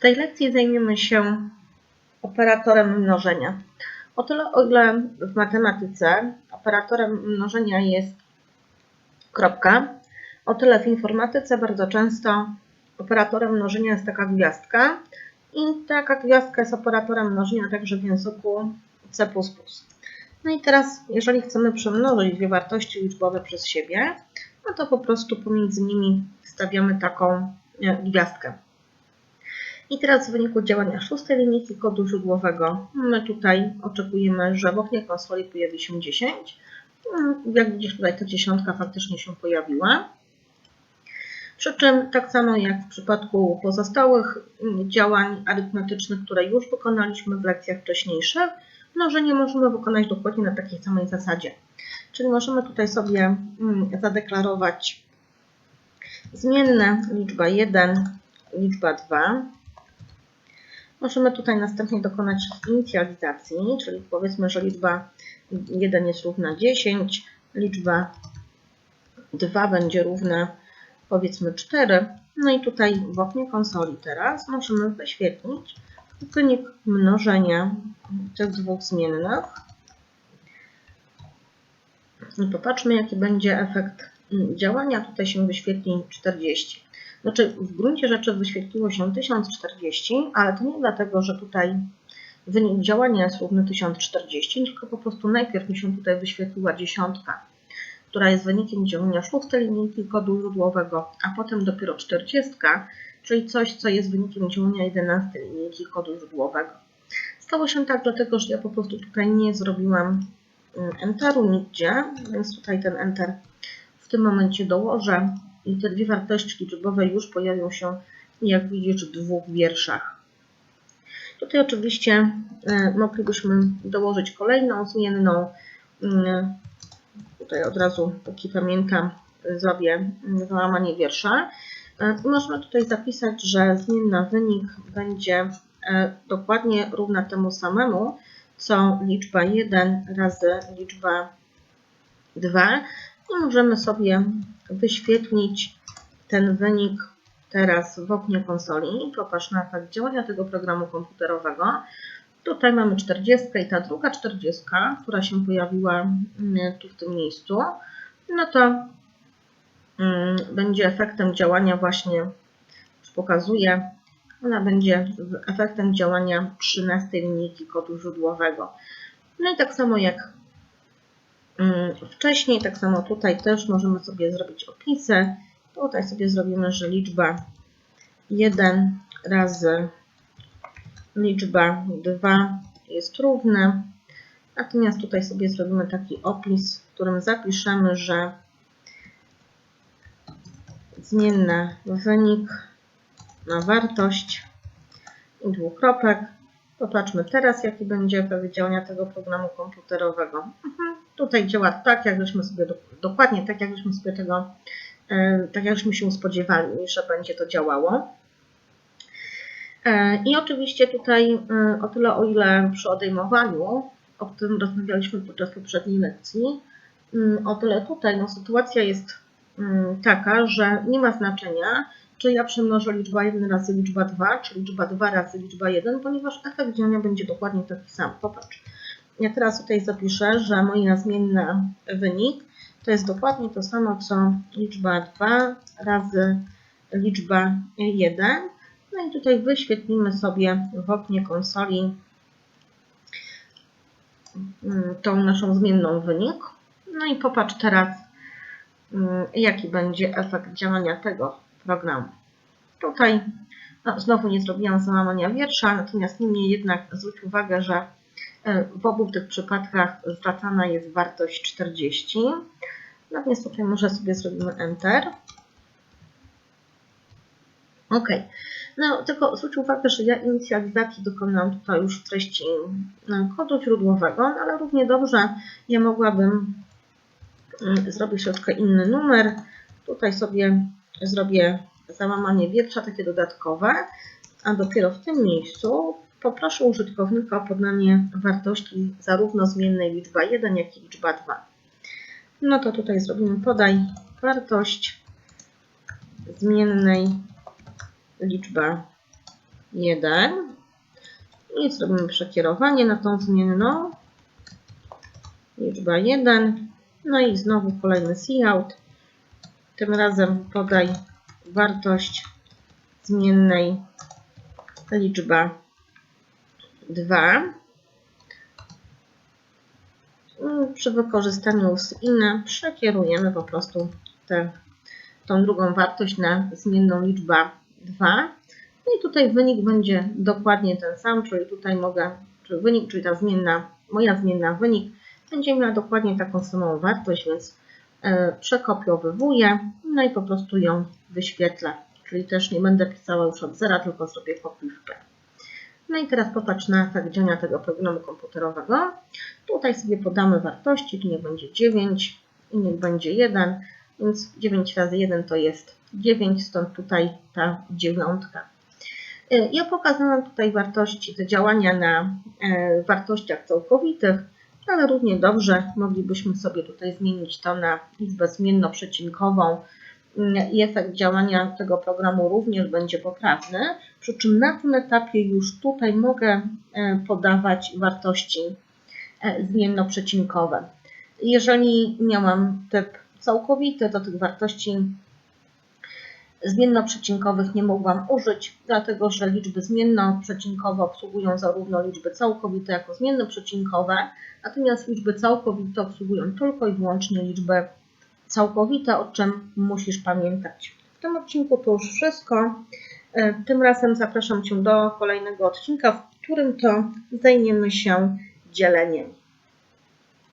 tej lekcji zajmiemy się operatorem mnożenia. O tyle, o ile w matematyce operatorem mnożenia jest kropka, o tyle w informatyce bardzo często operatorem mnożenia jest taka gwiazdka i taka gwiazdka jest operatorem mnożenia także w języku C++. No i teraz, jeżeli chcemy przemnożyć dwie wartości liczbowe przez siebie, no to po prostu pomiędzy nimi stawiamy taką e, gwiazdkę. I teraz w wyniku działania szóstej linijki kodu źródłowego my tutaj oczekujemy, że w oknie konsoli pojawi się 10. Mm, jak widzisz tutaj ta dziesiątka faktycznie się pojawiła. Przy czym tak samo jak w przypadku pozostałych mm, działań arytmetycznych, które już wykonaliśmy w lekcjach wcześniejszych, mnożenie możemy wykonać dokładnie na takiej samej zasadzie. Czyli możemy tutaj sobie mm, zadeklarować zmienne liczba 1, liczba 2. Możemy tutaj następnie dokonać inicjalizacji, czyli powiedzmy, że liczba 1 jest równa 10, liczba 2 będzie równa powiedzmy 4. No i tutaj w oknie konsoli teraz możemy wyświetlić wynik mnożenia tych dwóch zmiennych. I popatrzmy, jaki będzie efekt działania. Tutaj się wyświetli 40. Znaczy, w gruncie rzeczy wyświetliło się 1040, ale to nie dlatego, że tutaj wynik działania jest równy 1040, tylko po prostu najpierw mi się tutaj wyświetliła dziesiątka, która jest wynikiem działania szóstej linijki kodu źródłowego, a potem dopiero 40, czyli coś, co jest wynikiem działania 11 linijki kodu źródłowego. Stało się tak dlatego, że ja po prostu tutaj nie zrobiłam mm, enteru nigdzie, więc tutaj ten enter w tym momencie dołożę i te dwie wartości liczbowe już pojawią się, jak widzisz, w dwóch wierszach. Tutaj oczywiście e, moglibyśmy dołożyć kolejną zmienną. Mm, tutaj od razu, póki pamiętam, zrobię załamanie wiersza. E, możemy tutaj zapisać, że zmienna wynik będzie e, dokładnie równa temu samemu, co liczba 1 razy liczba 2. I możemy sobie wyświetlić ten wynik teraz w oknie konsoli. Popatrz na efekt działania tego programu komputerowego. Tutaj mamy 40 i ta druga 40, która się pojawiła mm, tu w tym miejscu, no to Mm, będzie efektem działania właśnie, już pokazuję, ona będzie efektem działania 13 linijki kodu źródłowego. No i tak samo jak wcześniej, tak samo tutaj też możemy sobie zrobić opisy. Tutaj sobie zrobimy, że liczba 1 razy liczba 2 jest równa. Natomiast tutaj sobie zrobimy taki opis, w którym zapiszemy, że zmienne wynik na wartość i dwukropek. Popatrzmy teraz, jaki będzie efekt tego programu komputerowego. Mhm. Tutaj działa tak, jak sobie dokładnie tak, jak sobie tego, e, tak jak się spodziewali, że będzie to działało. E, I oczywiście tutaj e, o tyle, o ile przy odejmowaniu, o którym rozmawialiśmy podczas poprzedniej lekcji, mm, o tyle tutaj no, sytuacja jest Mm, taka, że nie ma znaczenia, czy ja przemnożę liczba 1 razy liczba 2, czy liczba 2 razy liczba 1, ponieważ efekt działania będzie dokładnie taki sam. Popatrz. Ja teraz tutaj zapiszę, że moja zmienna wynik to jest dokładnie to samo, co liczba 2 razy liczba 1. No i tutaj wyświetlimy sobie w oknie konsoli mm, tą naszą zmienną wynik. No i popatrz teraz, Mm, jaki będzie efekt działania tego programu. Tutaj no, znowu nie zrobiłam załamania wiersza, natomiast niemniej jednak zwróć uwagę, że w obu tych przypadkach zwracana jest wartość 40. No więc tutaj może sobie zrobimy Enter. OK. No tylko zwróć uwagę, że ja inicjalizacji dokonałam tutaj już w treści e, kodu źródłowego, no ale równie dobrze ja mogłabym Mm, zrobię troszkę inny numer. Tutaj sobie zrobię załamanie wiersza takie dodatkowe, a dopiero w tym miejscu poproszę użytkownika o podanie wartości zarówno zmiennej liczba 1, jak i liczba 2. No to tutaj zrobimy podaj wartość zmiennej liczba 1 i zrobimy przekierowanie na tą zmienną. Liczba 1. No i znowu kolejny cout. Tym razem podaj wartość zmiennej liczba 2. Przy wykorzystaniu z inne przekierujemy po prostu tę tą drugą wartość na zmienną liczba 2. No i tutaj wynik będzie dokładnie ten sam, czyli tutaj mogę, czyli wynik, czyli ta zmienna, moja zmienna wynik będzie miała dokładnie taką samą wartość, więc e, przekopiowywuję, no i po prostu ją wyświetlę. Czyli też nie będę pisała już od zera, tylko zrobię kopiwkę. No i teraz popatrz na efekt działania tego programu komputerowego. Tutaj sobie podamy wartości, tu niech będzie 9 i niech będzie 1, więc 9 razy 1 to jest 9, stąd tutaj ta dziewiątka. E, ja pokazałam tutaj wartości, te działania na e, wartościach całkowitych, ale równie dobrze moglibyśmy sobie tutaj zmienić to na liczbę zmienno-przecinkową i efekt działania tego programu również będzie poprawny, przy czym na tym etapie już tutaj mogę e, podawać wartości zmienno-przecinkowe. Jeżeli miałam typ całkowity, to tych wartości zmiennoprzecinkowych nie mogłam użyć, dlatego że liczby zmiennoprzecinkowe obsługują zarówno liczby całkowite jako zmiennoprzecinkowe, natomiast liczby całkowite obsługują tylko i wyłącznie liczby całkowite, o czym musisz pamiętać. W tym odcinku to już wszystko. E, tym razem zapraszam Cię do kolejnego odcinka, w którym to zajmiemy się dzieleniem.